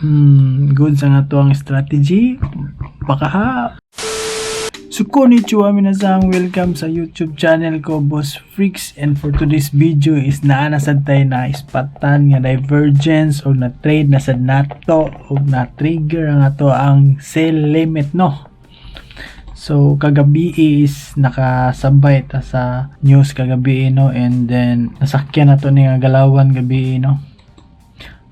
Hmm, good sa nga to ang strategy. Baka ha. So konnichiwa minasang welcome sa YouTube channel ko Boss Freaks and for today's video is naa na sad tayo na ispatan nga divergence o na trade na sad nato o na trigger nga to ang sell limit no. So kagabi is nakasabay ta sa news kagabi no and then nasakyan na to ni galawan gabi no.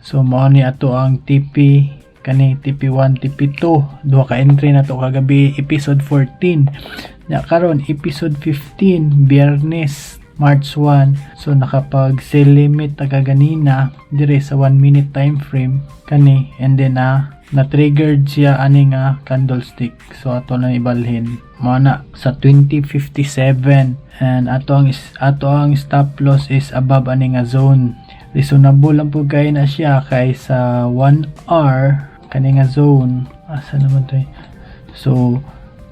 So mao ni ato ang TP kani TP1, TP2 duha ka entry na to kagabi episode 14 nya karon episode 15 Biyernes March 1 so nakapag sell limit ta kaganina dire sa 1 minute time frame kani. And then na na triggered siya ani nga candlestick so ato na ibalhin. Mo na sa 2057 and ato ang ato ang stop loss is above ani nga zone reasonable lang po kay na siya kay sa 1 hour kani zone. Asa naman to eh? so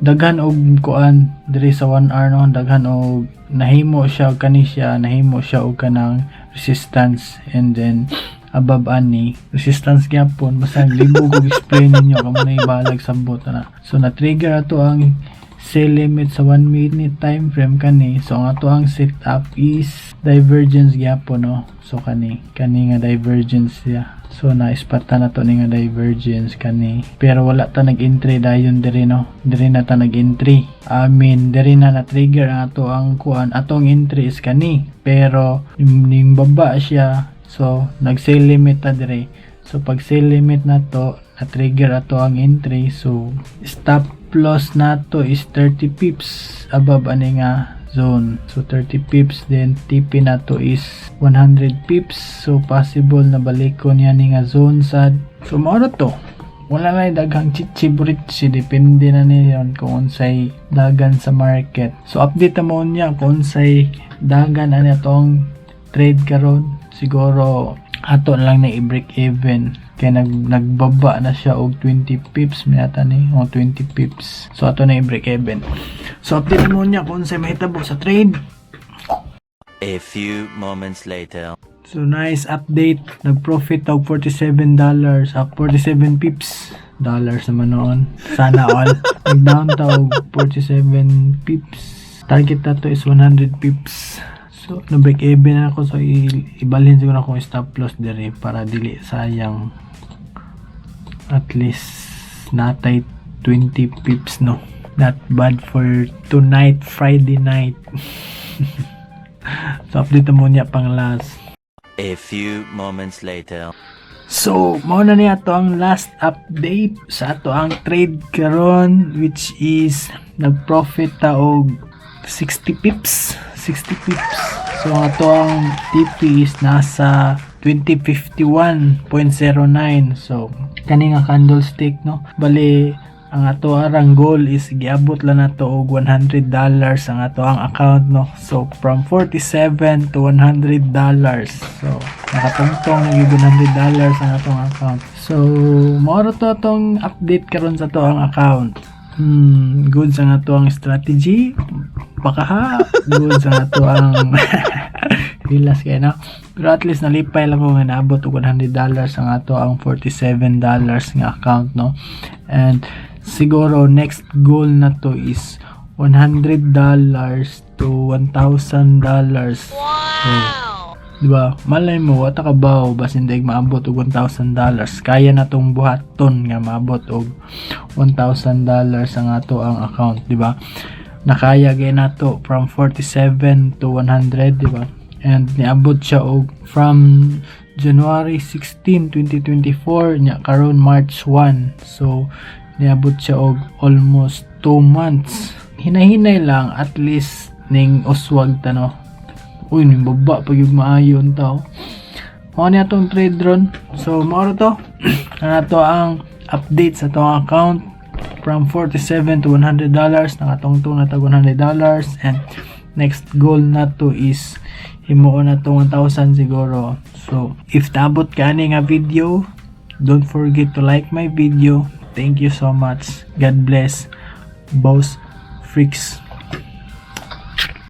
daghan og kuan diri sa 1 hour no? Daghan og nahimo siya og kani nahimo siya og kanang resistance. And then above ani resistance gyapon. Basta libog og explain ninyo kamo na ibalag sabot na. So na trigger ato ang sell limit sa 1 minute time frame kani. So ang ato ang setup is divergence gyapon no? So kani kani nga divergence siya. So na ispata na to ni nga divergence kani. Pero wala ta nag-entry dayon diri no? Diri na ta nag-entry. I mean diri na na trigger ang ato ang kuan. Atong entry is kani. Pero ning baba siya. So nag sell limit ta diri. So pag sell limit na to na trigger ato ang entry. So stop loss nato is 30 pips above ani nga zone. So 30 pips then TP nato is 100 pips. So possible na balikon yan ni nga zone sad. So mao to. Wala na daghang chichiburitsi depende na niyon kung unsay dagan sa market. So update mo niya kung unsay dagan ani atong trade karon. Siguro ato lang na i-break even kaya nag nagbaba na siya og 20 pips minata ni o 20 pips so ato na i-break even so update mo niya kung unsay mahitabo sa trade A few moments later. So nice update. Nag-profit og 47 dollars, ah, 47 pips dollars naman noon. Sana all. Nag-down ta og 47 pips. Target na to is 100 pips. So, na-break even na ako. So, i- ibalhin siguro akong stop loss dire para dili sayang. At least, natay 20 pips, no? Not bad for tonight, Friday night. so, update mo niya pang last. A few moments later. So, mao na niya to ang last update sa ato ang trade karon which is nag-profit ta og 60 pips, 60 pips. So, ato ang TP is nasa 2051.09. So, kani nga candlestick no. Bali ang ato arang goal is giabot lang nato og 100 dollars ang ato ang account no. So, from 47 to 100 dollars. So, nakatungtong na yung 100 dollars ang atong account. So, mao to atong update karon sa to ang account. Hmm, good sa nga to ang strategy. Baka ha, good sa nga to ang Relax kayo na. Pero at least nalipay lang ko nga naabot og 100 dollars ang ato ang 47 dollars nga account no. And siguro next goal na to is 100 dollars to 1,000 dollars. Wow! Di ba? Malay mo, wata ka ba o bas hindi maabot og 1,000 dollars. Kaya na tong buhaton nga maabot og 1,000 dollars ang ato ang account, di ba? Nakaya gay nato from 47 to 100, di ba? And niabot siya og from January 16, 2024 nya karon March 1. So niabot siya og almost 2 months. Hinahinay lang at least ning uswag ta no. Uy, ning baba pag yung maayo ang tao. Mao ni atong trade ron. So mao to. Ana to ang update sa tong account. From 47 to 100 dollars nakatungtong na tag 100 dollars. And next goal na to is himuon na to 1,000 siguro. So if tabot ka ani nga video don't forget to like my video. Thank you so much. God bless. Boss freaks